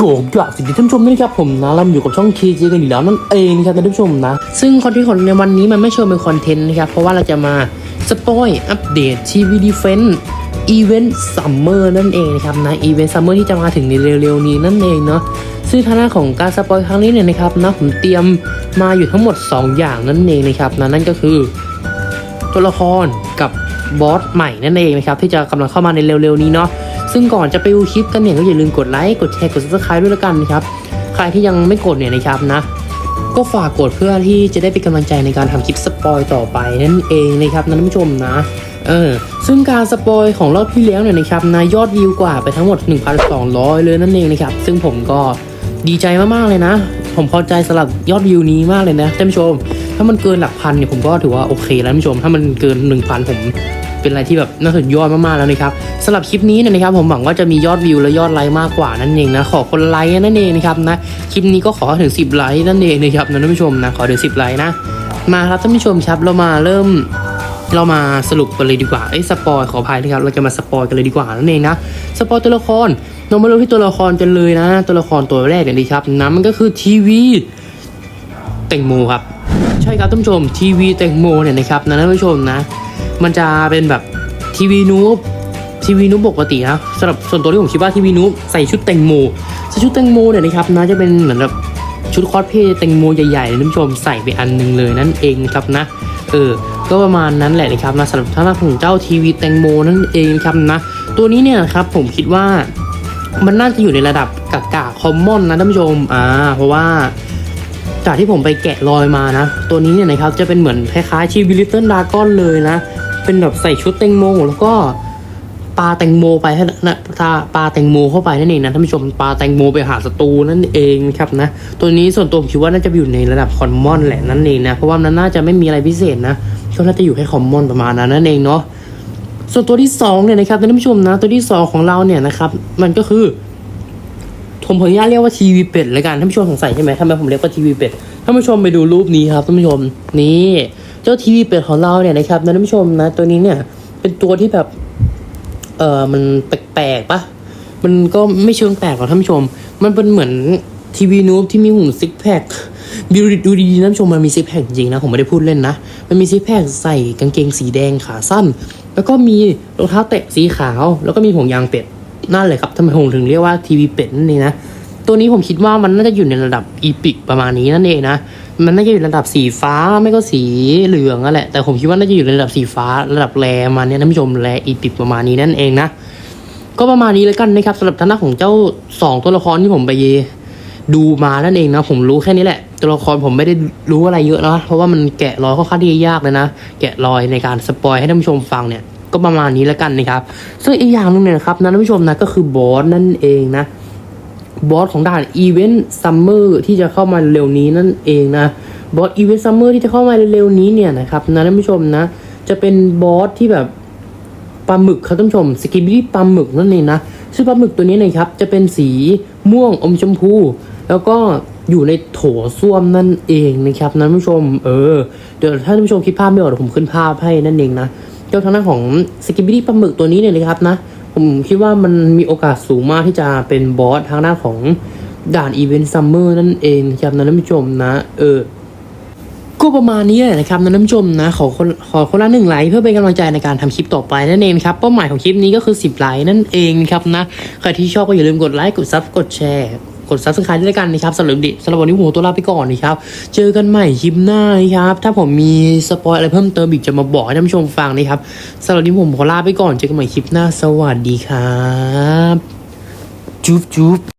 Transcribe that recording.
โกกราบสวัสดีท่านผู้ชมด้วยครับผมนะเราอยู่กับช่องเคจกันอยู่แล้วนั่นเองนะครับท่านผู้ชมนะ ซึ่งคอนเทนต์ของในวันนี้มันไม่เชิงเป็นคอนเทนต์นะครับ เพราะว่าเราจะมาสปอยอัปเดตทีวีดีเฟนต์อีเวนต์ซัมเมอร์นั่นเองนะครับนะอีเวนต์ซัมเมอร์ที่จะมาถึงในเร็วๆนี้นั่นเองเนาะซึ่งทางด้านของการสปอยครั้งนี้เนี่ยนะครับนะผมเตรียมมาอยู่ทั้งหมด 2 อย่างนั่นเองนะครับนะนั่นก็คือตัวละครกับบอสใหม่นั่นเองนะครับที่จะกำลังเข้ามาในเร็วๆนี้เนาะ ซึ่งก่อนจะไปดูคลิปกันเนี่ยก็อย่าลืมกดไลค์กดแชร์กด subscribe ด้วยละกันนะครับใครที่ยังไม่กดเนี่ยนะครับนะ ก็ฝากกดเพื่อที่จะได้เป็นกำลังใจในการทำคลิปสปอยต่อไปนั่นเองนะครับนะท่านผู้ชมนะเออซึ่งการสปอยของรอบที่แล้วเนี่ยนะครับนะยอดวิวกว่าไปทั้งหมด 1,200 เลยนั่นเองนะครับซึ่งผมก็ดีใจมากๆเลยนะ ผมพอใจสำหรับยอดวิวนี้มากเลยนะท่านผู้ชม ถ้ามันเกินหลักพันเนี่ยผมก็ถือว่าโอเคแล้วท่านผู้ชม ถ้ามันเกิน 1,000 ผม เป็นอะไรที่แบบน่าสุดยอดมากๆแล้วนะครับสำหรับคลิปนี้นะครับ ผมหวังว่าจะมียอดวิวและยอดไลค์มากกว่านั่นเองนะขอคนไลค์นั่นเองนะครับนะคลิปนี้ก็ขอถึง 10 ไลค์นั่นเองนะครับนะท่านผู้ชมนะขอถึง 10 ไลค์นะมาครับท่านผู้ชมครับเรามาเริ่มเรามาสรุปกันเลยดีกว่าไอ้สปอยขออภัยนะครับ เราจะมาสปอยกันเลยดีกว่านั่นเองนะ สปอยตัวละคร เรามาเริ่มที่ตัวละครกันเลยนะ ตัวละครตัวแรกเนี่ยดีครับนะมันก็คือทีวีแตงโมครับ ใช่ครับท่านผู้ชมทีวีแตงโมเนี่ยนะครับนะท่านผู้ชมนะ มันจะเป็นแบบทีวีนูบทีวีนูบปกตินะสำหรับส่วนตัวที่ผมคิดว่าทีวีนูบใส่ชุดแตงโมใส่ชุดแตงโมเนี่ยนะครับนะจะเป็นเหมือนแบบชุดคอสเพลย์แตงโมใหญ่ๆเลยท่านผู้ชมใส่ไปอันหนึ่งเลยนั่นเองครับนะเออก็ประมาณนั้นแหละนะครับนะสำหรับท่านของเจ้าทีวีแตงโมนั่นเองครับนะตัวนี้เนี่ยนะครับผมคิดว่ามันน่าจะอยู่ในระดับกากาคอมมอนนะท่านผู้ชมอ่าเพราะว่าจากที่ผมไปแกะรอยมานะ ตัวนี้เนี่ยนะครับจะเป็นเหมือนคล้ายๆชีวิลิตเติ้ลดากอนเลยนะ เป็นแบบใส่ชุดแตงโมแล้วก็ปลาแตงโมไปนะถ้าปลาแตงโมเข้าไปนั่นเองนะท่านผู้ชมปลาแตงโมไปหาศัตรูนั่นเองนะครับนะ ตัวนี้ส่วนตัวผมคิดว่าน่าจะอยู่ในระดับคอมมอนแหละนั่นเองนะ เพราะว่ามันน่าจะไม่มีอะไรพิเศษนะก็น่าจะอยู่แค่คอมมอนประมาณนั้นนั่นเองเนาะส่วนตัวที่สองเนี่ยนะครับท่านผู้ชมนะ ตัวที่สองของเราเนี่ยนะครับมันก็คือผมขออนุญาตเรียกว่าทีวีเป็ดล้วกันท่านผู้ชมสงสัยใช่ไหมทำไมผมเรียกว่าทีวีเป็ดท่านผู้ชมไปดูรูปนี้ครับท่านผู้ชมนี่ จ้าทีวีเป็ดของเราเนี่ยนะครับนะท่านผู้ชมนะตัวนี้เนี่ยเป็นตัวที่แบบ เออมันแปลกๆปะมันก็ไม่เชิงแปลกหรอกท่านผู้ชม มันเป็นเหมือนทีวีนูบที่มีหุ่นซิกแพคดูดีดูดีๆนะท่านผู้ชมมันมีซิกแพคจริงๆนะผมไม่ได้พูดเล่นนะ มันมีซิกแพคใส่กางเกงสีแดงขาสั้น แล้วก็มีรองเท้าแตะสีขาว แล้วก็มีห่วงยางเป็ดนั่นเลยครับทำไมผมถึงเรียกว่าทีวีเป็ดนั่นเองนะตัวนี้ผมคิดว่ามันน่าจะอยู่ในระดับอีพิกประมาณนี้นั่นเองนะ มันน่าจะอยู่ระดับสีฟ้าไม่ก็สีเหลืองนั่นแหละ แต่ผมคิดว่าน่าจะอยู่ระดับสีฟ้าระดับแรมาเนี่ยท่านผู้ชมแรอีพิกประมาณนี้นั่นเองนะก็ประมาณนี้แล้วกันนะครับสำหรับท่านหน้าของเจ้าสองตัวละครที่ผมไปดูมานั่นเองนะผมรู้แค่นี้แหละ ตัวละครผมไม่ได้รู้อะไรเยอะนะเพราะว่ามันแกะรอยค่อนข้างที่จะยากเลยนะ แกะรอยในการสปอยให้ท่านผู้ชมฟังเนี่ยก็ประมาณนี้แล้วกันนะครับซึ่งอีกอย่างหนึงเนี่ยนะครับนะท่านผู้ชมนะก็คือบอสนั่นเองนะ บอสของด่านอีเวนต์ซัมเมอร์ที่จะเข้ามาเร็วนี้นั่นเองนะบอสอีเวนต์ซัมเมอร์ที่จะเข้ามาเร็วนี้เนี่ยนะครับนะท่านผู้ชมนะ จะเป็นบอสที่แบบปลาหมึกครับท่านผู้ชมสกิบิลี่ปลาหมึกนั่นเองนะซึ่งปลาหมึกตัวนี้นะครับจะเป็นสีม่วงอมชมพู แล้วก็อยู่ในโถส้วมนั่นเองนะครับนะท่านผู้ชม เออเดี๋ยวถ้าท่านผู้ชมคิดภาพไม่ออกเดี๋ยวผมขึ้นภาพให้นั่นเองนะเจ้าทางด้านของสกิบิลี่ปลาหมึกตัวนี้เนี่ยนะครับนะ ผมคิดว่ามันมีโอกาสสูงมากที่จะเป็นบอสทางด้านของด่านอีเวนต์ซัมเมอร์นั่นเองครับนะท่านผู้ชมนะ เออ ก็ประมาณนี้แหละนะครับนะท่านผู้ชมนะขอคนขอคนละหนึ่งไลค์เพื่อเป็นกำลังใจในการทำคลิปต่อไปนั่นเองครับเป้าหมายของคลิปนี้ก็คือ 10 ไลค์นั่นเองครับนะใครที่ชอบก็อย่าลืมกดไลค์กดซับกดแชร์ กดซับสไครต์ด้วยกันนะครับสำหรับดิสำหรับวันนี้ผมขอตัวลาไปก่อนนะครับ เจอกันใหม่คลิปหน้านะครับ ถ้าผมมีสปอยอะไรเพิ่มเติมอีกจะมาบอกให้ท่านผู้ชมฟังนะครับสำหรับวันนี้ผมขอลาไปก่อนเจอกันใหม่คลิปหน้าสวัสดีครับ จุ๊บจุ๊บ